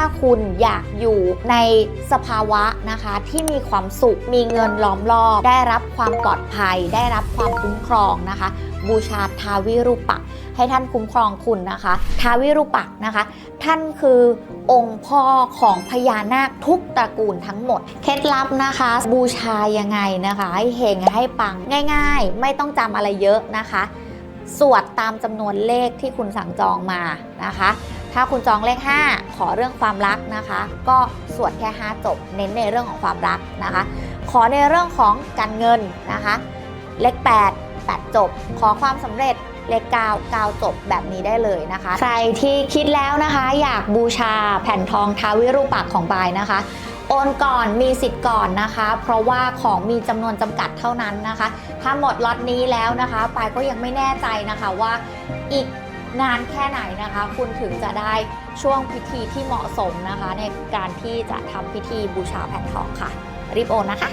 าคุณอยากอยู่ในสภาวะนะคะที่มีความสุข มีเงินล้อมรอบ ได้รับความปลอดภัย ได้รับความคุ้มครองนะคะ บูชาทาวิรูปัก ให้ท่านคุ้มครองคุณนะคะ ทาวิรูปักนะคะ ท่านคือองค์พ่อของพญานาคทุกตระกูลทั้งหมด เคล็ดลับนะคะ บูชายังไงนะคะ ให้เฮงให้ปังง่าย ๆ ไม่ต้องจำอะไรเยอะนะคะ สวดตามจำนวนเลขที่คุณสั่งจองมานะคะ ถ้าคุณจองเลข 5 ขอเรื่องความรักนะคะ ก็สวดแค่ 5 จบ เน้นในเรื่องของความรักนะคะ ขอในเรื่องของการเงินนะคะ เลข 8 8 จบ ขอความสำเร็จเลข9 9จบแบบนี้ได้เลยนะคะ ใครที่คิดแล้วนะคะ อยากบูชาแผ่นทองท้าวิรูปักษ์ของปายนะคะโอนก่อนมีสิทธิ์ก่อนนะคะ เพราะว่าของมีจำนวนจำกัดเท่านั้นนะคะ ถ้าหมดล็อตนี้แล้วนะคะ ปายก็ยังไม่แน่ใจนะคะว่าอีก นานแค่ไหนนะคะ คุณถึงจะได้ช่วงพิธีที่เหมาะสมนะคะ ในการที่จะทำพิธีบูชาแผ่นทองค่ะ รีบโอนนะคะ